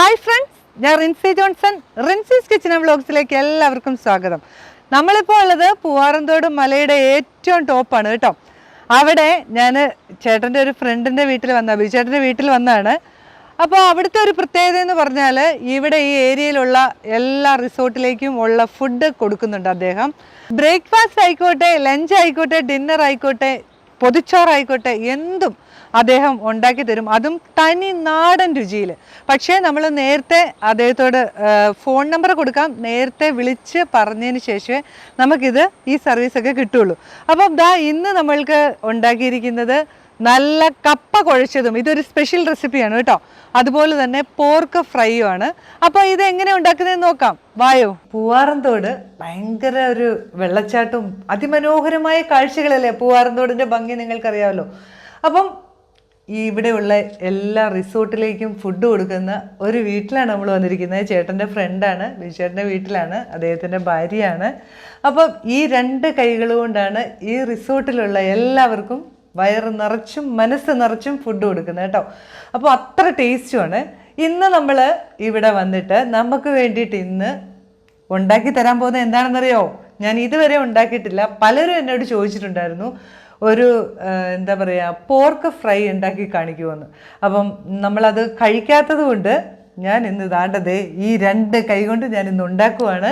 Hi friends ഞാൻ Rincy Johnson. റിൻസീസ് kitchen വ്ളോഗ്സിലേക്ക് എല്ലാവർക്കും സ്വാഗതം. നമ്മളിപ്പോൾ ഉള്ളത് പൂവാറന്തോട് മലയുടെ ഏറ്റവും ടോപ്പാണ് കേട്ടോ. അവിടെ ഞാൻ ചേട്ടന്റെ ഒരു ഫ്രണ്ടിന്റെ വീട്ടിൽ വന്ന ബിജുചേട്ടന്റെ വീട്ടിൽ വന്നതാണ് അപ്പോൾ അവിടുത്തെ ഒരു പ്രത്യേകത എന്ന് പറഞ്ഞാൽ ഇവിടെ ഈ ഏരിയയിലുള്ള എല്ലാ റിസോർട്ടിലേക്കും ഉള്ള ഫുഡ് കൊടുക്കുന്നുണ്ട് അദ്ദേഹം. ബ്രേക്ക്ഫാസ്റ്റ് ആയിക്കോട്ടെ ലഞ്ച് ആയിക്കോട്ടെ ഡിന്നർ ആയിക്കോട്ടെ പൊതിച്ചോറായിക്കോട്ടെ എന്തും അദ്ദേഹം ഉണ്ടാക്കി തരും. അതും തനി നാടൻ രുചിയിൽ പക്ഷേ നമ്മൾ നേരത്തെ അദ്ദേഹത്തോട് ഫോൺ നമ്പർ കൊടുക്കാം. നേരത്തെ വിളിച്ച് പറഞ്ഞതിന് ശേഷമേ നമുക്കിത് ഈ സർവീസൊക്കെ കിട്ടുള്ളൂ. അപ്പം ദാ ഇന്ന് നമ്മൾക്ക് ഉണ്ടാക്കിയിരിക്കുന്നത് നല്ല കപ്പ കുഴച്ചതും ഇതൊരു സ്പെഷ്യൽ റെസിപ്പിയാണ് കേട്ടോ. അതുപോലെ തന്നെ പോർക്ക് ഫ്രൈയും ആണ്. അപ്പോൾ ഇത് എങ്ങനെ ഉണ്ടാക്കുന്നതെന്ന് നോക്കാം. വായോ. പൂവാറന്തോട് ഭയങ്കര ഒരു വെള്ളച്ചാട്ടവും അതിമനോഹരമായ കാഴ്ചകളല്ലേ പൂവാറന്തോടിന്റെ ഭംഗി നിങ്ങൾക്കറിയാമല്ലോ. അപ്പം ഈ ഇവിടെയുള്ള എല്ലാ റിസോർട്ടിലേക്കും ഫുഡ് കൊടുക്കുന്ന ഒരു വീട്ടിലാണ് നമ്മൾ വന്നിരിക്കുന്നത്. ചേട്ടന്റെ ഫ്രണ്ടാണ് ബിജുചേട്ടന്റെ വീട്ടിലാണ്. അദ്ദേഹത്തിന്റെ ഭാര്യയാണ്. അപ്പം ഈ രണ്ട് കൈകൾ കൊണ്ടാണ് ഈ റിസോർട്ടിലുള്ള എല്ലാവർക്കും വയറ് നിറച്ചും മനസ്സ് നിറച്ചും ഫുഡ് കൊടുക്കുന്നത് കേട്ടോ. അപ്പോൾ അത്ര ടേസ്റ്റുമാണ് ഇന്ന് നമ്മൾ ഇവിടെ വന്നിട്ട് നമുക്ക് വേണ്ടിയിട്ട് ഇന്ന് ഉണ്ടാക്കി തരാൻ പോകുന്നത് എന്താണെന്നറിയോ? ഞാൻ ഇതുവരെ ഉണ്ടാക്കിയിട്ടില്ല. പലരും എന്നോട് ചോദിച്ചിട്ടുണ്ടായിരുന്നു. ഒരു എന്താ പറയുക പോർക്ക് ഫ്രൈ ഉണ്ടാക്കി കാണിക്കുമെന്ന് അപ്പം നമ്മളത് കഴിക്കാത്തത് കൊണ്ട് ഞാൻ ഇന്ന് ഇതാണ്ടത് ഈ രണ്ട് കൈ കൊണ്ട് ഞാൻ ഇന്ന് ഉണ്ടാക്കുവാണ്.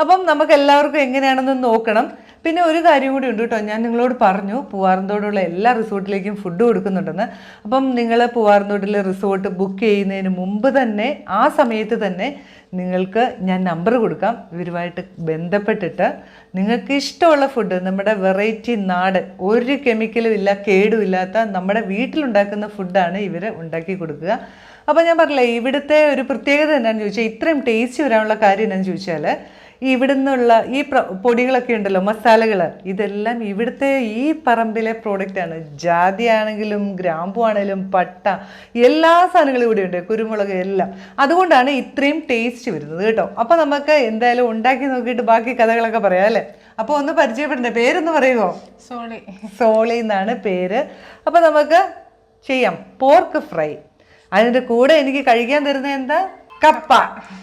അപ്പം നമുക്ക് എല്ലാവർക്കും എങ്ങനെയാണെന്ന് നോക്കണം. പിന്നെ ഒരു കാര്യം കൂടി ഉണ്ട് കേട്ടോ. ഞാൻ നിങ്ങളോട് പറഞ്ഞു പൂവാറന്തോടുള്ള എല്ലാ റിസോർട്ടിലേക്കും ഫുഡ് കൊടുക്കുന്നുണ്ടെന്ന്. അപ്പം നിങ്ങൾ പൂവാറന്തോട്ടിലെ റിസോർട്ട് ബുക്ക് ചെയ്യുന്നതിന് മുമ്പ് തന്നെ ആ സമയത്ത് തന്നെ നിങ്ങൾക്ക് ഞാൻ നമ്പർ കൊടുക്കാം. ഇവരുമായിട്ട് ബന്ധപ്പെട്ടിട്ട് നിങ്ങൾക്ക് ഇഷ്ടമുള്ള ഫുഡ് നമ്മുടെ വെറൈറ്റി നാടൻ ഒരു കെമിക്കലും ഇല്ല കേടും ഇല്ലാത്ത നമ്മുടെ വീട്ടിലുണ്ടാക്കുന്ന ഫുഡാണ് ഇവർ ഉണ്ടാക്കി കൊടുക്കുക. അപ്പോൾ ഞാൻ പറഞ്ഞില്ലേ ഇവിടുത്തെ ഒരു പ്രത്യേകത എന്താണെന്ന് ചോദിച്ചാൽ ഇത്രയും ടേസ്റ്റ് വരാനുള്ള കാര്യം എന്താണെന്ന് ചോദിച്ചാൽ ഈ ഇവിടുന്നുള്ള ഈ പ്ര- പൊടികളൊക്കെ ഉണ്ടല്ലോ മസാലകൾ ഇതെല്ലാം ഇവിടുത്തെ ഈ പറമ്പിലെ പ്രോഡക്റ്റ് ആണ്. ജാതി ആണെങ്കിലും ഗ്രാമ്പു ആണെങ്കിലും പട്ട എല്ലാ സാധനങ്ങളും ഇവിടെ ഉണ്ട് കുരുമുളക് എല്ലാം. അതുകൊണ്ടാണ് ഇത്രയും ടേസ്റ്റ് വരുന്നത് കേട്ടോ. അപ്പോൾ നമുക്ക് എന്തായാലും ഉണ്ടാക്കി നോക്കിയിട്ട് ബാക്കി കഥകളൊക്കെ പറയാം അല്ലേ? അപ്പോൾ ഒന്ന് പരിചയപ്പെടണ്ടേ? പേരൊന്ന് പറയുമോ സോളി. സോളി എന്നാണ് പേര്. അപ്പോൾ നമുക്ക് ചെയ്യാം പോർക്ക് ഫ്രൈ അതിന്റെ കൂടെ എനിക്ക് കഴിക്കാൻ തരുന്നത് എന്താ? കപ്പ.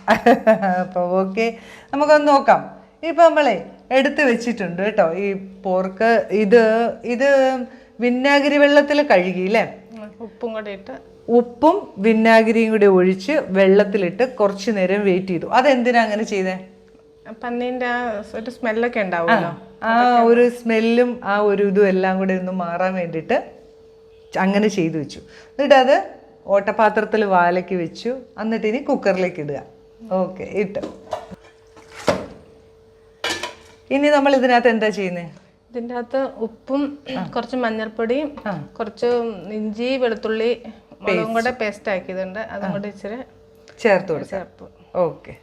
അപ്പോൾ ഓക്കെ നമുക്കൊന്ന് നോക്കാം. ഇപ്പം നമ്മളെ എടുത്ത് വെച്ചിട്ടുണ്ട് കേട്ടോ. ഈ പോർക്ക് ഇത് ഇത് വിന്നാഗിരി വെള്ളത്തിൽ കഴുകി അല്ലേ ഉപ്പും കൂടെ ഇട്ട്. ഉപ്പും വിന്നാഗിരിയും കൂടി ഒഴിച്ച് വെള്ളത്തിലിട്ട് കുറച്ച് നേരം വെയിറ്റ് ചെയ്തു. അതെന്തിനാ അങ്ങനെ ചെയ്തേ? പന്നീന്റെ ആ ഒരു സ്മെല്ലൊക്കെ ഉണ്ടാവുമല്ലോ. ആ ഒരു സ്മെല്ലും ആ ഒരു ഇതും എല്ലാം കൂടി ഒന്ന് മാറാൻ വേണ്ടിയിട്ട് അങ്ങനെ ചെയ്തു വെച്ചു. എന്നിട്ട് അത് ഓട്ടപാത്രത്തിൽ വാലയ്ക്ക് വെച്ചു. എന്നിട്ട് ഇനി കുക്കറിലേക്ക് ഇടുക ഓക്കെ ഇട്ടു. ഇനി നമ്മൾ ഇതിനകത്ത് എന്താ ചെയ്യുന്നത് ഇതിന്റെ അകത്ത് ഉപ്പും കുറച്ച് മഞ്ഞൾപ്പൊടിയും കുറച്ച് ഇഞ്ചി വെളുത്തുള്ളി മുളകും കൂടെ പേസ്റ്റ് ആക്കിയതുണ്ട്. അതും കൂടെ ഇച്ചിരി ചേർത്ത് ചേർത്ത്. ഓക്കെ.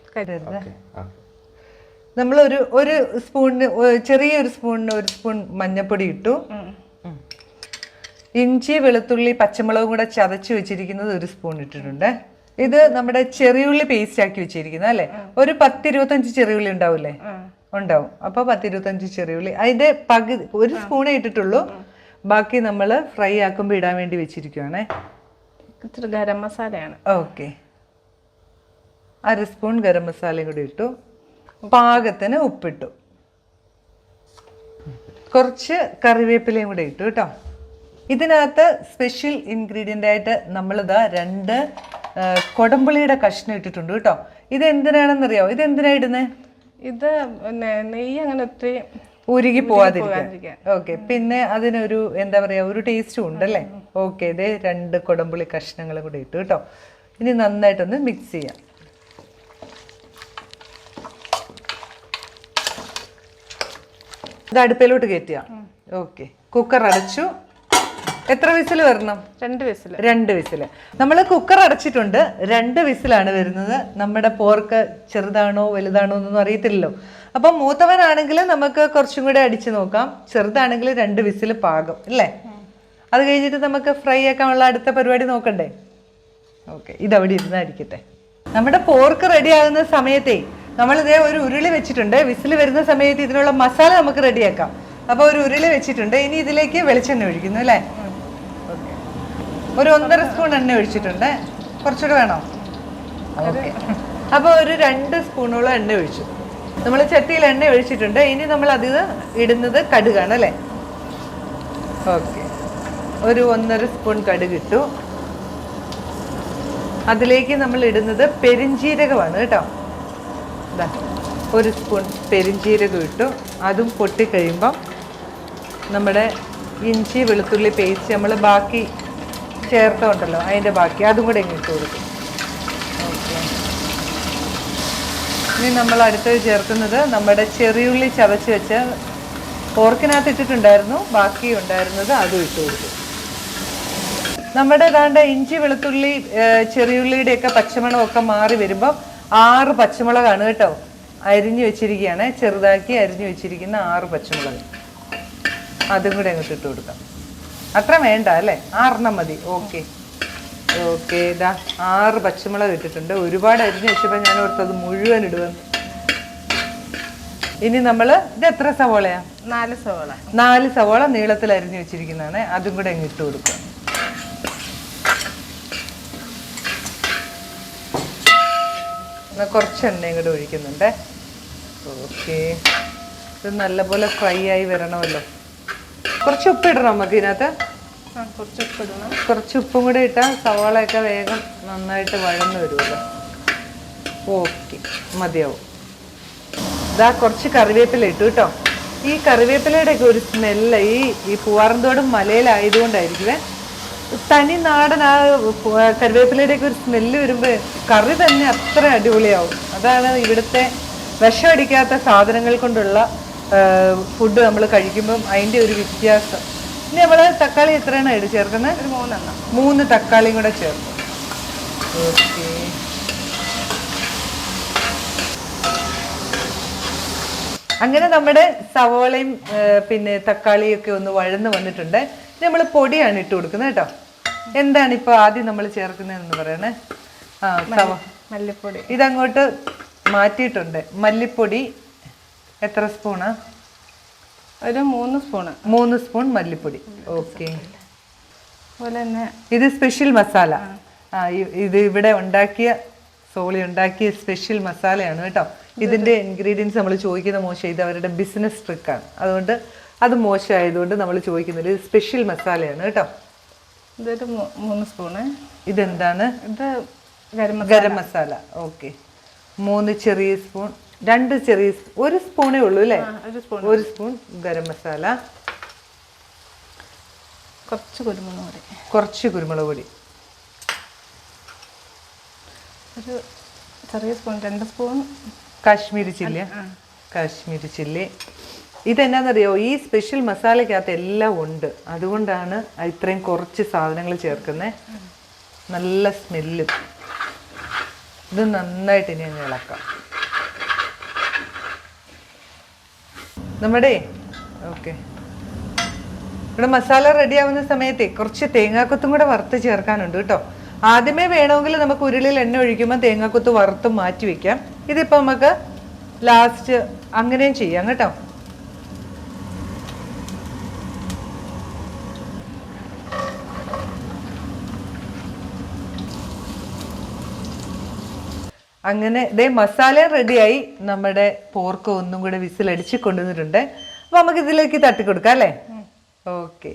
നമ്മൾ ഒരു ഒരു സ്പൂണിന് ചെറിയ ചെറിയൊരു സ്പൂണിന് ഒരു സ്പൂൺ മഞ്ഞൾപ്പൊടി ഇട്ടു. ഇഞ്ചി വെളുത്തുള്ളി പച്ചമുളകും കൂടെ ചതച്ച് വെച്ചിരിക്കുന്നത് ഒരു സ്പൂൺ ഇട്ടിട്ടുണ്ട്. ഇത് നമ്മുടെ ചെറിയുള്ളി പേസ്റ്റ് ആക്കി വെച്ചിരിക്കുന്നത് അല്ലേ? ഒരു പത്തിരുപത്തഞ്ച് ചെറിയുള്ളി ഉണ്ടാവില്ലേ. ഉണ്ടാവും. അപ്പോൾ പത്തിരുപത്തഞ്ച് ചെറിയുള്ളി. അതിന്റെ പകുതി ഒരു സ്പൂണേ ഇട്ടിട്ടുള്ളൂ. ബാക്കി നമ്മൾ ഫ്രൈ ആക്കുമ്പോൾ ഇടാൻ വേണ്ടി വെച്ചിരിക്കുവാണേ. ഇച്ചിരി ഗരം മസാലയാണ്. ഓക്കെ. അര സ്പൂൺ ഗരം മസാലയും കൂടി ഇട്ടു. പാകത്തിന് ഉപ്പിട്ടു. കുറച്ച് കറിവേപ്പിലയും കൂടെ ഇട്ടു കേട്ടോ. ഇതിനകത്ത് സ്പെഷ്യൽ ഇൻഗ്രീഡിയന്റ് ആയിട്ട് നമ്മളിതാ രണ്ട് കൊടമ്പുളിയുടെ കഷ്ണം ഇട്ടിട്ടുണ്ട് കേട്ടോ. ഇത് എന്തിനാണെന്നറിയാമോ ഇത് എന്തിനാ ഇടുന്നത് ഇത് പിന്നെ നെയ്യ് അങ്ങനെ ഒത്തിരി ഉരുകി പോവാതിരിക്കാൻ. ഓക്കെ പിന്നെ അതിനൊരു എന്താ പറയാ ഒരു ടേസ്റ്റും ഉണ്ടല്ലേ ഓക്കെ ഇത് രണ്ട് കൊടമ്പുളി കഷ്ണങ്ങൾ കൂടി ഇട്ടു കേട്ടോ. ഇനി നന്നായിട്ടൊന്ന് മിക്സ് ചെയ്യാം. ഇത് അടുപ്പിലോട്ട് കയറ്റിയാ ഓക്കെ കുക്കർ അടച്ചു. എത്ര വിസിൽ വരണം? രണ്ട് വിസിൽ രണ്ട് വിസിൽ നമ്മൾ കുക്കർ അടച്ചിട്ടുണ്ട്. രണ്ട് വിസിലാണ് വരുന്നത്. നമ്മുടെ പോർക്ക് ചെറുതാണോ വലുതാണോ എന്നൊന്നും അറിയത്തില്ലല്ലോ. അപ്പം മൂത്തവനാണെങ്കിൽ നമുക്ക് കുറച്ചും കൂടെ അടിച്ചു നോക്കാം. ചെറുതാണെങ്കിൽ രണ്ട് വിസിൽ പാകം അല്ലേ? അത് കഴിഞ്ഞിട്ട് നമുക്ക് ഫ്രൈ ആക്കാനുള്ള അടുത്ത പരിപാടി നോക്കണ്ടേ? ഓക്കെ ഇതവിടെ ഇരുന്നായിരിക്കട്ടെ നമ്മുടെ പോർക്ക് റെഡി ആകുന്ന സമയത്തേ നമ്മൾ ഇതേ ഒരു ഉരുളി വെച്ചിട്ടുണ്ട്. വിസിൽ വരുന്ന സമയത്ത് ഇതിനുള്ള മസാല നമുക്ക് റെഡിയാക്കാം അപ്പോൾ ഒരു ഉരുളി വെച്ചിട്ടുണ്ട്. ഇനി ഇതിലേക്ക് വെളിച്ചെണ്ണ ഒഴിക്കുന്നു അല്ലേ? ഒരു ഒന്നര സ്പൂൺ എണ്ണ ഒഴിച്ചിട്ടുണ്ട്. കുറച്ചുകൂടെ വേണോ? ഓക്കെ അപ്പോൾ ഒരു രണ്ട് സ്പൂണോളം എണ്ണ ഒഴിച്ചു. നമ്മൾ ചട്ടിയിൽ എണ്ണ ഒഴിച്ചിട്ടുണ്ട്. ഇനി നമ്മൾ അതിൽ ഇടുന്നത് കടുകാണ് അല്ലേ? ഓക്കെ ഒരു ഒന്നര സ്പൂൺ കടുക് ഇട്ടു. അതിലേക്ക് നമ്മൾ ഇടുന്നത് പെരിഞ്ജീരകമാണ് കേട്ടോ. ഇതാ ഒരു സ്പൂൺ പെരിഞ്ജീരകം ഇട്ടു. അതും പൊട്ടിക്കഴിയുമ്പം നമ്മുടെ ഇഞ്ചി വെളുത്തുള്ളി പേസ്റ്റ് നമ്മൾ ബാക്കി ചേർത്തുണ്ടല്ലോ അതിന്റെ ബാക്കി അതും കൂടെ ഇങ്ങോട്ട് കൊടുക്കും. ഇനി നമ്മൾ അടുത്തത് ചേർക്കുന്നത് നമ്മുടെ ചെറിയുള്ളി ചതച്ച് വെച്ച് പോർക്കിനകത്ത് ഇട്ടിട്ടുണ്ടായിരുന്നു ബാക്കി ഉണ്ടായിരുന്നത് അതും ഇട്ട് കൊടുക്കും. നമ്മുടെ ഏതാണ്ട് ഇഞ്ചി വെളുത്തുള്ളി ചെറിയുള്ളിയുടെയൊക്കെ ചെറിയുള്ളിയുടെ ഒക്കെ മാറി വരുമ്പം ആറ് പച്ചമുളകാണ് കേട്ടോ. അരിഞ്ഞു വെച്ചിരിക്കുകയാണ് ചെറുതാക്കി അരിഞ്ഞു വെച്ചിരിക്കുന്ന ആറ് പച്ചമുളക്. അതും കൂടെ അങ്ങോട്ട് ഇട്ട് കൊടുക്കാം. അത്ര വേണ്ട അല്ലേ? ആറെണ്ണം മതി. ഓക്കെ ഓക്കെ ഇതാ. ആറ് പച്ചമുളക് ഇട്ടിട്ടുണ്ട്. ഒരുപാട് അരിഞ്ഞു വെച്ചപ്പോൾ ഞാൻ ഓർത്തത് മുഴുവൻ ഇടുവെന്ന് ഇനി നമ്മൾ ഇത് എത്ര സവോളയാ? നാല് സവോള. നാല് സവോള നീളത്തിൽ അരിഞ്ഞു വെച്ചിരിക്കുന്നതാണ്. അതും കൂടെ അങ്ങ് ഇട്ട് കൊടുക്കുക. കുറച്ച് എണ്ണയും കൂടെ ഒഴിക്കുന്നുണ്ട്. ഓക്കെ ഇത് നല്ലപോലെ ഫ്രൈ ആയി വരണമല്ലോ. കുറച്ച് ഉപ്പ് ഇടണം നമുക്ക് ഇതിനകത്ത്. കുറച്ച് ഉപ്പിടണം കുറച്ച് ഉപ്പും കൂടെ ഇട്ടാൽ സവാളയൊക്കെ വേഗം നന്നായിട്ട് വഴന്ന് വരുമല്ലോ. ഓക്കെ മതിയാവും. ഇതാ കുറച്ച് കറിവേപ്പില ഇട്ടു കേട്ടോ. ഈ കറിവേപ്പിലയുടെ ഒക്കെ ഒരു സ്മെല്ല് ഈ ഈ പൂവാറന്തോടും മലയിലായതുകൊണ്ടായിരിക്കുമേ തനി നാടൻ ആ കറിവേപ്പിലയുടെ ഒക്കെ ഒരു സ്മെല്ല് വരുമ്പോൾ കറി തന്നെ അത്ര അടിപൊളിയാവും. അതാണ് ഇവിടുത്തെ വിഷം അടിക്കാത്ത സാധനങ്ങൾ കൊണ്ടുള്ള ഫുഡ് നമ്മൾ കഴിക്കുമ്പം അതിന്റെ ഒരു വ്യത്യാസം. ഇനി നമ്മൾ തക്കാളി എത്രയാണ് ഇട്ട് ചേർക്കുന്നത് ഒരു മൂന്നെണ്ണം. മൂന്ന് തക്കാളിയും കൂടെ ചേർക്കും. ഓക്കെ. അങ്ങനെ നമ്മുടെ സവോളയും പിന്നെ തക്കാളിയും ഒക്കെ ഒന്ന് വഴന്ന് വന്നിട്ടുണ്ട്. നമ്മൾ പൊടിയാണ് ഇട്ട് കൊടുക്കുന്നത് കേട്ടോ. എന്താണ് ഇപ്പോൾ ആദ്യം നമ്മൾ ചേർക്കുന്നതെന്ന് പറയണേ? ആ മല്ലിപ്പൊടി. ഇതങ്ങോട്ട് മാറ്റിയിട്ടുണ്ട്. മല്ലിപ്പൊടി എത്ര സ്പൂണ്? ഒരു മൂന്ന് സ്പൂണ്. മൂന്ന് സ്പൂൺ മല്ലിപ്പൊടി. ഓക്കെ അതുപോലെ തന്നെ ഇത് സ്പെഷ്യൽ മസാല ആ. ഇത് ഇവിടെ ഉണ്ടാക്കിയ സോളി ഉണ്ടാക്കിയ സ്പെഷ്യൽ മസാലയാണ് കേട്ടോ. ഇതിന്റെ ഇൻഗ്രീഡിയൻസ് നമ്മൾ ചോദിക്കുന്ന മോശം ഇത് അവരുടെ ബിസിനസ് ട്രിക്കാണ് അതുകൊണ്ട് അത് മോശമായതുകൊണ്ട് നമ്മൾ ചോദിക്കുന്നത് ഇത് സ്പെഷ്യൽ മസാലയാണ് കേട്ടോ. ഇതൊരു മൂന്ന് സ്പൂണ്. ഇതെന്താണ്? ഇത് ഗരം ഗരം മസാല ഓക്കെ മൂന്ന് ചെറിയ സ്പൂൺ രണ്ട് ചെറിയ ഒരു സ്പൂണേ ഉള്ളൂ അല്ലേ? ഒരു സ്പൂൺ ഗരം മസാല. കുറച്ച് കുരുമുളക് പൊടി. കുറച്ച് കുരുമുളക് പൊടി. ഒരു ചെറിയ സ്പൂൺ രണ്ട് spoon Kashmiri chilli. Kashmiri chilli. ഇതെന്നാന്നറിയോ? ഈ സ്പെഷ്യൽ മസാലയ്ക്കകത്ത് എല്ലാം ഉണ്ട്. അതുകൊണ്ടാണ് ഇത്രയും കുറച്ച് സാധനങ്ങൾ ചേർക്കുന്നത് നല്ല സ്മെല്ലും ഇത് നന്നായിട്ട് ഇനി അങ്ങ് ഇളക്കാം. നമ്മുടെ ഓക്കെ ഇവിടെ മസാല റെഡി ആവുന്ന സമയത്തെ കുറച്ച് തേങ്ങാക്കൊത്തും കൂടെ വറുത്ത് ചേർക്കാനുണ്ട് കേട്ടോ. ആദ്യമേ വേണമെങ്കിൽ നമുക്ക് ഉരുളിയിൽ എണ്ണ ഒഴിക്കുമ്പോൾ തേങ്ങാക്കൊത്ത് വറുത്ത് മാറ്റി വെക്കാം. ഇതിപ്പോൾ നമുക്ക് ലാസ്റ്റ് അങ്ങനെയും ചെയ്യാം കേട്ടോ. അങ്ങനെ ഇതേ മസാല റെഡിയായി നമ്മുടെ പോർക്ക് ഒന്നും കൂടെ വിസിലടിച്ച് കൊണ്ടുവന്നിട്ടുണ്ട്. അപ്പൊ നമുക്ക് ഇതിലേക്ക് തട്ടിക്കൊടുക്കാം അല്ലേ? ഓക്കെ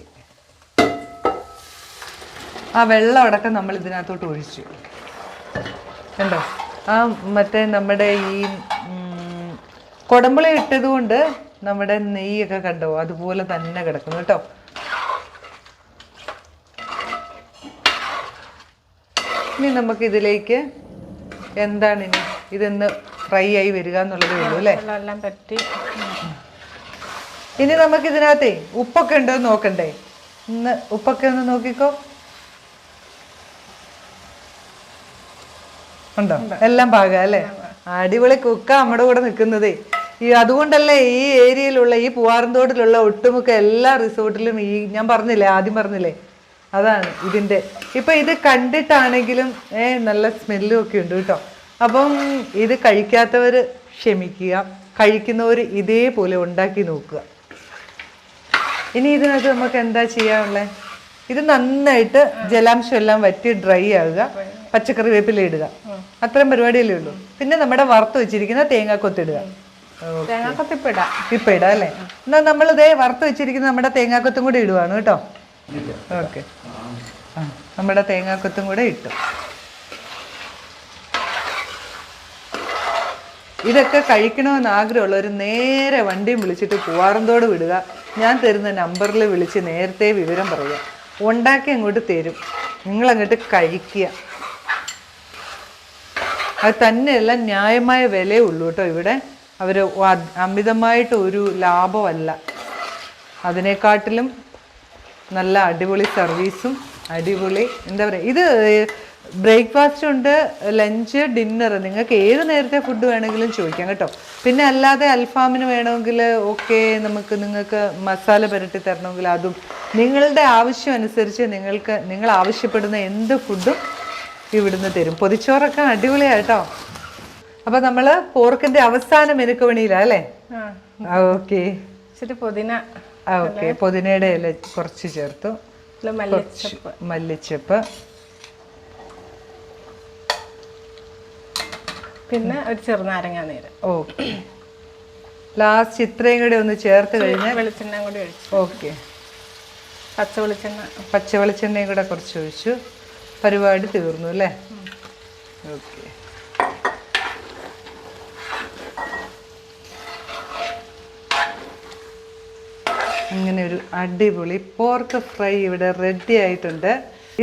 ആ വെള്ളം അടക്കം നമ്മൾ ഇതിനകത്തോട്ട് ഒഴിച്ചു. കണ്ടോ? ആ മറ്റേ നമ്മുടെ ഈ കൊടമ്പുളി ഇട്ടത് കൊണ്ട് നമ്മുടെ നെയ്യൊക്കെ കണ്ടോ? അതുപോലെ തന്നെ കിടക്കുന്നു കേട്ടോ. ഇനി നമുക്ക് ഇതിലേക്ക് എന്താണ് ഇനി? ഇതൊന്ന് ഫ്രൈ ആയി വരിക എന്നുള്ളതേ ഉള്ളൂ അല്ലേ? എല്ലാം പറ്റി. ഇനി നമുക്ക് ഇതിനകത്തെ ഉപ്പൊക്കെ ഉണ്ടോ എന്ന് നോക്കണ്ടേ? ഇന്ന് ഉപ്പൊക്കെ ഒന്ന് നോക്കിക്കോ. ഉണ്ടോ? എല്ലാം പാകം അല്ലേ? അടിപൊളി കുക്ക നമ്മുടെ കൂടെ നിൽക്കുന്നതേ. ഈ അതുകൊണ്ടല്ലേ ഈ ഏരിയയിലുള്ള ഈ പൂവാറന്തോട്ടിലുള്ള ഒട്ടുമുക്ക എല്ലാ റിസോർട്ടിലും ഈ ഞാൻ പറഞ്ഞില്ലേ ആദ്യം പറഞ്ഞില്ലേ? അതാണ് ഇതിന്റെ ഇപ്പം ഇത് കണ്ടിട്ടാണെങ്കിലും ഏ നല്ല സ്മെല്ലും ഒക്കെ ഉണ്ട് കേട്ടോ. അപ്പം ഇത് കഴിക്കാത്തവർ ക്ഷമിക്കുക. കഴിക്കുന്നവർ ഇതേപോലെ ഉണ്ടാക്കി നോക്കുക. ഇനി ഇതിനകത്ത് നമുക്ക് എന്താ ചെയ്യാനുള്ളത് ഇത് നന്നായിട്ട് ജലാംശം എല്ലാം വറ്റി ഡ്രൈ ആകുക. പച്ചക്കറി വേപ്പില ഇടുക. അത്രയും പരിപാടിയല്ലേ ഉള്ളൂ. പിന്നെ നമ്മുടെ വറുത്ത് വെച്ചിരിക്കുന്ന തേങ്ങാക്കൊത്തിടുക തേങ്ങാക്കൊത്തിപ്പിടാം ഇപ്പം ഇടാം അല്ലേ? എന്നാൽ നമ്മളിതേ വറുത്ത് വെച്ചിരിക്കുന്ന നമ്മുടെ തേങ്ങാക്കൊത്തും കൂടി ഇടുവാണ് കേട്ടോ. ഓക്കെ. നമ്മുടെ തേങ്ങാക്കൊത്തും കൂടെ ഇട്ടു. ഇതൊക്കെ കഴിക്കണമെന്ന് ഒരു നേരെ വണ്ടിയും വിളിച്ചിട്ട് പൂവാറന്തോട് വിടുക. ഞാൻ തരുന്ന നമ്പറിൽ വിളിച്ച് നേരത്തെ വിവരം പറയുക. ഉണ്ടാക്കി അങ്ങോട്ട് തരും. നിങ്ങളങ്ങോട്ട് കഴിക്കുക. അത് തന്നെയല്ല ന്യായമായ വിലയേ ഉള്ളൂ കേട്ടോ ഇവിടെ. അവർ അമിതമായിട്ട് ഒരു ലാഭമല്ല. അതിനെക്കാട്ടിലും നല്ല അടിപൊളി സർവീസും അടിപൊളി. എന്താ പറയുക ഇത് ബ്രേക്ക്ഫാസ്റ്റ് ഉണ്ട് ലഞ്ച് ഡിന്നർ. നിങ്ങൾക്ക് ഏത് നേരത്തെ ഫുഡ് വേണമെങ്കിലും ചോദിക്കാം കേട്ടോ. പിന്നെ അല്ലാതെ അൽഫാമിന് വേണമെങ്കിൽ ഓക്കെ നമുക്ക് നിങ്ങൾക്ക് മസാല പുരട്ടി തരണമെങ്കിൽ അതും. നിങ്ങളുടെ ആവശ്യം അനുസരിച്ച് നിങ്ങൾക്ക് നിങ്ങൾ ആവശ്യപ്പെടുന്ന എന്ത് ഫുഡും ഇവിടുന്ന് തരും. പൊതിച്ചോറൊക്കെ അടിപൊളിയാട്ടോ അപ്പൊ നമ്മൾ പോർക്കിന്റെ അവസാന മെനുക്കവണിയിലാ അല്ലേ? ഓക്കെ. പുതിന. ഓക്കെ. പുതിനയുടെ ഇല കുറച്ച് ചേർത്തു. മല്ലിച്ചപ്പ്. പിന്നെ ഒരു ചെറുനാരങ്ങ നീര്. ഓക്കെ. ലാസ്റ്റ് ഇത്രയും കൂടി ഒന്ന് ചേർത്ത് കഴിഞ്ഞാൽ വെളിച്ചെണ്ണ കൂടി ഒഴിച്ചു. ഓക്കെ. പച്ച വെളിച്ചെണ്ണ. പച്ച വെളിച്ചെണ്ണയും കൂടെ കുറച്ച് ഒഴിച്ചു. പരിപാടി തീർന്നു അല്ലേ? ഓക്കെ. അങ്ങനെ ഒരു അടിപൊളി പോർക്ക് ഫ്രൈ ഇവിടെ റെഡി ആയിട്ടുണ്ട്.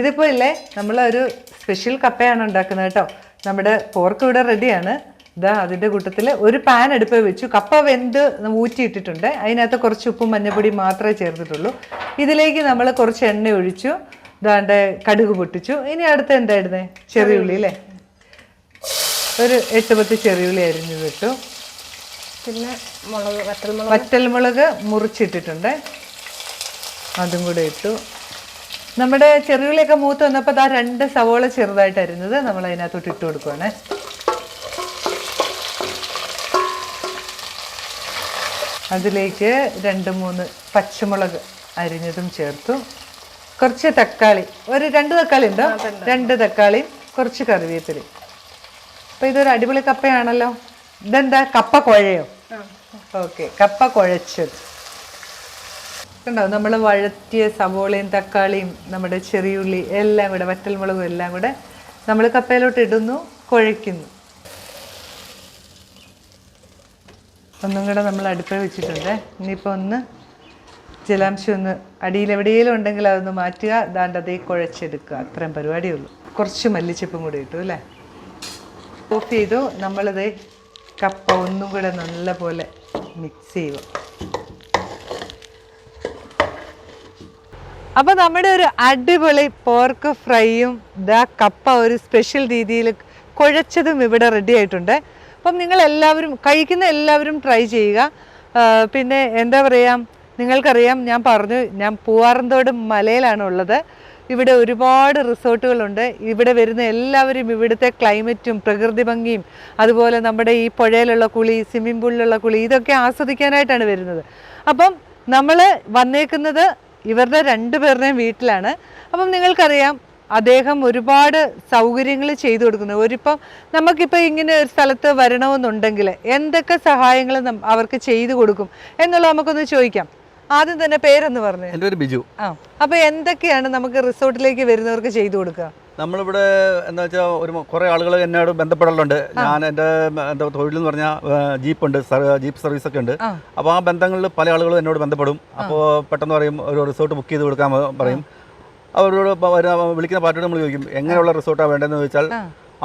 ഇതിപ്പോൾ ഇല്ലേ നമ്മളൊരു സ്പെഷ്യൽ കപ്പയാണ് ഉണ്ടാക്കുന്നത് കേട്ടോ. നമ്മുടെ പോർക്ക് ഇവിടെ റെഡിയാണ് ഇതാ അതിന്റെ കൂട്ടത്തിൽ ഒരു പാൻ അടുപ്പ് വെച്ചു. കപ്പ വെന്ത് ഊറ്റിയിട്ടിട്ടുണ്ട്. അതിനകത്ത് കുറച്ച് ഉപ്പും മഞ്ഞപ്പൊടി മാത്രമേ ചേർത്തിട്ടുള്ളൂ. ഇതിലേക്ക് നമ്മൾ കുറച്ച് എണ്ണ ഒഴിച്ചു. ഇതാണ്ട് കടുക് പൊട്ടിച്ചു. ഇനി അടുത്ത് എന്തായിരുന്നേ ചെറിയുള്ളി അല്ലേ? ഒരു എട്ട് പത്ത് ചെറിയുള്ളി അരിഞ്ഞു വിട്ടു പിന്നെ മുളക് വറ്റൽമുളക് വറ്റൽമുളക് മുറിച്ചിട്ടിട്ടുണ്ട്. അതും കൂടെ ഇട്ടു. നമ്മുടെ ചെറുകളിയൊക്കെ മൂത്ത് വന്നപ്പോൾ ആ രണ്ട് സവോള ചെറുതായിട്ട് അരിഞ്ഞത് നമ്മൾ അതിനകത്തോട്ട് ഇട്ട് കൊടുക്കുവാണ്. അതിലേക്ക് രണ്ട് മൂന്ന് പച്ചമുളക് അരിഞ്ഞതും ചേർത്തു. കുറച്ച് തക്കാളി. ഒരു രണ്ട് തക്കാളി ഉണ്ടോ? രണ്ട് തക്കാളിയും കുറച്ച് കറിവേപ്പിലയും. അപ്പോൾ ഇതൊരു അടിപൊളി കപ്പയാണല്ലോ. ഇതെന്താ? കപ്പ കുഴയോ? ഓക്കെ കപ്പ കുഴച്ചത്. കണ്ടോ? നമ്മൾ വഴറ്റിയ സവോളയും തക്കാളിയും നമ്മുടെ ചെറിയുള്ളി എല്ലാം കൂടെ വറ്റൽമുളകും എല്ലാം കൂടെ നമ്മൾ കപ്പയിലോട്ട് ഇടുന്നു കുഴയ്ക്കുന്നു. ഒന്നും കൂടെ നമ്മൾ അടുപ്പിൽ വെച്ചിട്ടുണ്ട്. ഇനിയിപ്പോൾ ഒന്ന് ജലാംശം ഒന്ന് അടിയിൽ എവിടെയെങ്കിലും ഉണ്ടെങ്കിൽ അതൊന്ന് മാറ്റുക. ദാണ്ട് അതേ കുഴച്ചെടുക്കുക. അത്രയും പരിപാടിയുള്ളൂ കുറച്ച് മല്ലിച്ചപ്പും കൂടി ഇട്ടു അല്ലേ? ഓഫ് ചെയ്തു. നമ്മളിത് കപ്പ ഒന്നും കൂടെ നല്ലപോലെ മിക്സ് ചെയ്യുക. അപ്പോൾ നമ്മുടെ ഒരു അടിപൊളി പോർക്ക് ഫ്രൈയും ദാ കപ്പ ഒരു സ്പെഷ്യൽ രീതിയിൽ കുഴച്ചതും ഇവിടെ റെഡി ആയിട്ടുണ്ട്. അപ്പം നിങ്ങൾ എല്ലാവരും കഴിക്കുന്ന എല്ലാവരും ട്രൈ ചെയ്യുക. പിന്നെ എന്താ പറയുക നിങ്ങൾക്കറിയാം ഞാൻ പറഞ്ഞു ഞാൻ പൂവാറന്തോട് മലയിലാണ് ഉള്ളത് ഇവിടെ ഒരുപാട് റിസോർട്ടുകളുണ്ട്. ഇവിടെ വരുന്ന എല്ലാവരും ഇവിടുത്തെ ക്ലൈമറ്റും പ്രകൃതി ഭംഗിയും അതുപോലെ നമ്മുടെ ഈ പുഴയിലുള്ള കുളി സ്വിമ്മിംഗ് പൂളിലുള്ള കുളി ഇതൊക്കെ ആസ്വദിക്കാനായിട്ടാണ് വരുന്നത്. അപ്പം നമ്മൾ വന്നേക്കുന്നത് ഇവരുടെ രണ്ടുപേരുടെയും വീട്ടിലാണ്. അപ്പം നിങ്ങൾക്കറിയാം അദ്ദേഹം ഒരുപാട് സൗകര്യങ്ങൾ ചെയ്തു കൊടുക്കുന്നു. ഒരിപ്പം നമുക്കിപ്പോൾ ഇങ്ങനെ ഒരു സ്ഥലത്ത് വരണമെന്നുണ്ടെങ്കിൽ എന്തൊക്കെ സഹായങ്ങൾ അവർക്ക് ചെയ്തു കൊടുക്കും എന്നുള്ളത് നമുക്കൊന്ന് ചോദിക്കാം. ആദ്യം തന്നെ പേരൊന്ന് പറഞ്ഞു. എന്റെ പേര് ബിജു. ആ അപ്പോൾ എന്തൊക്കെയാണ് നമുക്ക് റിസോർട്ടിലേക്ക് വരുന്നവർക്ക് ചെയ്തു കൊടുക്കുക? നമ്മളിവിടെ എന്താ വെച്ചാൽ ഒരു കുറേ ആളുകൾ എന്നോട് ബന്ധപ്പെടലുണ്ട്. ഞാൻ എന്റെ എന്താ തൊഴിൽ എന്ന് പറഞ്ഞാൽ ജീപ്പ് ഉണ്ട് ജീപ്പ് സർവീസ് ഒക്കെ ഉണ്ട്. അപ്പോൾ ആ ബന്ധങ്ങളിൽ പല ആളുകളും എന്നോട് ബന്ധപ്പെടും. അപ്പോൾ പെട്ടെന്ന് പറയും ഒരു റിസോർട്ട് ബുക്ക് ചെയ്ത് കൊടുക്കാൻ പറയും. അവരോട് വിളിക്കുന്ന പാർട്ടിയോട് നമ്മൾ ചോദിക്കും എങ്ങനെയുള്ള റിസോർട്ടാണ് വേണ്ടതെന്ന് ചോദിച്ചാൽ.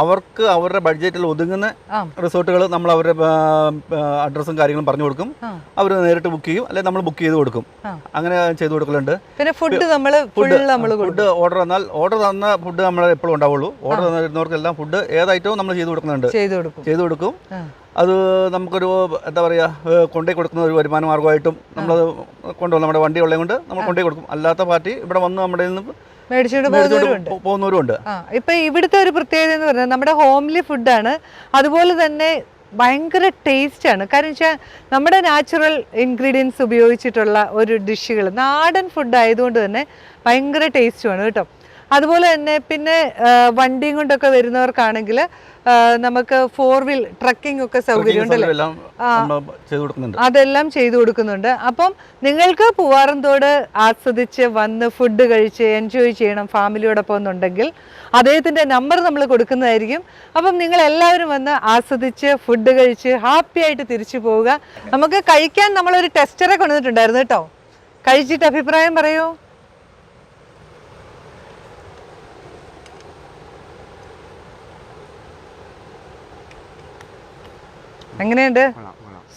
അവർക്ക് അവരുടെ ബഡ്ജറ്റിൽ ഒതുങ്ങുന്ന റിസോർട്ടുകൾ നമ്മൾ അവരുടെ അഡ്രസ്സും കാര്യങ്ങളും പറഞ്ഞു കൊടുക്കും. അവർ നേരിട്ട് ബുക്ക് ചെയ്യും. അല്ലെങ്കിൽ നമ്മൾ ബുക്ക് ചെയ്ത് കൊടുക്കും. അങ്ങനെ ചെയ്ത് കൊടുക്കലുണ്ട്. പിന്നെ ഫുഡ് നമ്മൾ ഫുഡ് നമ്മൾ ഫുഡ് ഓർഡർ തന്നാൽ ഓർഡർ തന്ന ഫുഡ് നമ്മൾ എപ്പോഴും ഉണ്ടാവുള്ളൂ. ഓർഡർ തന്നിരുന്നവർക്കെല്ലാം ഫുഡ് ഏത് ഐറ്റവും നമ്മൾ ചെയ്ത് കൊടുക്കുന്നുണ്ട്. ചെയ്ത് കൊടുക്കും. അത് നമുക്കൊരു എന്താ പറയുക കൊണ്ടുപോയി കൊടുക്കുന്ന ഒരു വരുമാന മാർഗമായിട്ടും നമ്മളത് കൊണ്ടുപോകും നമ്മുടെ വണ്ടി ഉള്ളത് കൊണ്ട് നമ്മൾ കൊണ്ടുപോയി കൊടുക്കും. അല്ലാത്ത പാർട്ടി ഇവിടെ വന്ന് നമ്മുടെ നിന്ന് മേടിച്ചുകൊണ്ട് പോകുന്നവരുണ്ട് പോകുന്നവരും ഉണ്ട് ഇപ്പൊ ഇവിടുത്തെ ഒരു പ്രത്യേകത എന്ന് പറഞ്ഞാൽ നമ്മുടെ ഹോംലി ഫുഡാണ്. അതുപോലെ തന്നെ ഭയങ്കര ടേസ്റ്റ് ആണ് കാരണം വെച്ചാൽ നമ്മുടെ നാച്ചുറൽ ഇൻഗ്രീഡിയൻസ് ഉപയോഗിച്ചിട്ടുള്ള ഒരു ഡിഷുകൾ നാടൻ ഫുഡ് ആയതുകൊണ്ട് തന്നെ ഭയങ്കര ടേസ്റ്റുമാണ് കേട്ടോ. അതുപോലെ തന്നെ പിന്നെ വണ്ടിയും കൊണ്ടൊക്കെ വരുന്നവർക്കാണെങ്കിൽ നമുക്ക് ഫോർ വീൽ ട്രക്കിംഗ് ഒക്കെ സൗകര്യം ഉണ്ടല്ലേ എല്ലാം ചെയ്തു കൊടുക്കുന്നുണ്ട്. അതെല്ലാം ചെയ്തു കൊടുക്കുന്നുണ്ട്. അപ്പം നിങ്ങൾക്ക് പൂവാറന്തോട് ആസ്വദിച്ച് വന്ന് ഫുഡ് കഴിച്ച് എൻജോയ് ചെയ്യണം ഫാമിലിയോടൊപ്പം എന്നുണ്ടെങ്കിൽ അദ്ദേഹത്തിന്റെ നമ്പർ നമ്മൾ കൊടുക്കുന്നതായിരിക്കും. അപ്പം നിങ്ങൾ എല്ലാവരും വന്ന് ആസ്വദിച്ച് ഫുഡ് കഴിച്ച് ഹാപ്പി ആയിട്ട് തിരിച്ചു പോവുക. നമുക്ക് കഴിക്കാൻ നമ്മളൊരു ടെസ്റ്ററെ കൊണ്ടുവന്നിട്ടുണ്ടായിരുന്നു കേട്ടോ. കഴിച്ചിട്ട് അഭിപ്രായം പറയൂ. എങ്ങനെയുണ്ട്?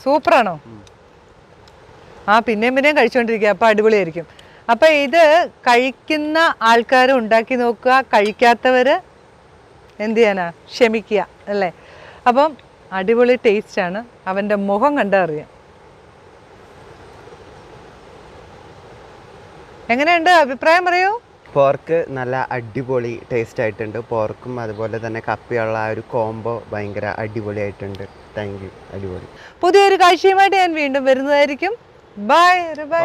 സൂപ്പറാണോ? ആ പിന്നെയും പിന്നെയും കഴിച്ചുകൊണ്ടിരിക്കുക അപ്പോൾ അടിപൊളിയായിരിക്കും. അപ്പം ഇത് കഴിക്കുന്ന ആൾക്കാർ ഉണ്ടാക്കി നോക്കുക. കഴിക്കാത്തവർ എന്ത് ചെയ്യാനാ? ക്ഷമിക്കുക അല്ലേ? അപ്പം അടിപൊളി ടേസ്റ്റാണ്. അവന്റെ മുഖം കണ്ടാൽ അറിയാം എങ്ങനെയുണ്ട്? അഭിപ്രായം പറയൂ. പോർക്ക് നല്ല അടിപൊളി ടേസ്റ്റ് ആയിട്ടുണ്ട് പോർക്കും അതുപോലെ തന്നെ കപ്പിയുള്ള ആ ഒരു കോംബോ ഭയങ്കര അടിപൊളിയായിട്ടുണ്ട്. താങ്ക് യു അടിപൊളി. പുതിയൊരു കാഴ്ചയുമായിട്ട് ഞാൻ വീണ്ടും വരുന്നതായിരിക്കും. Bye bye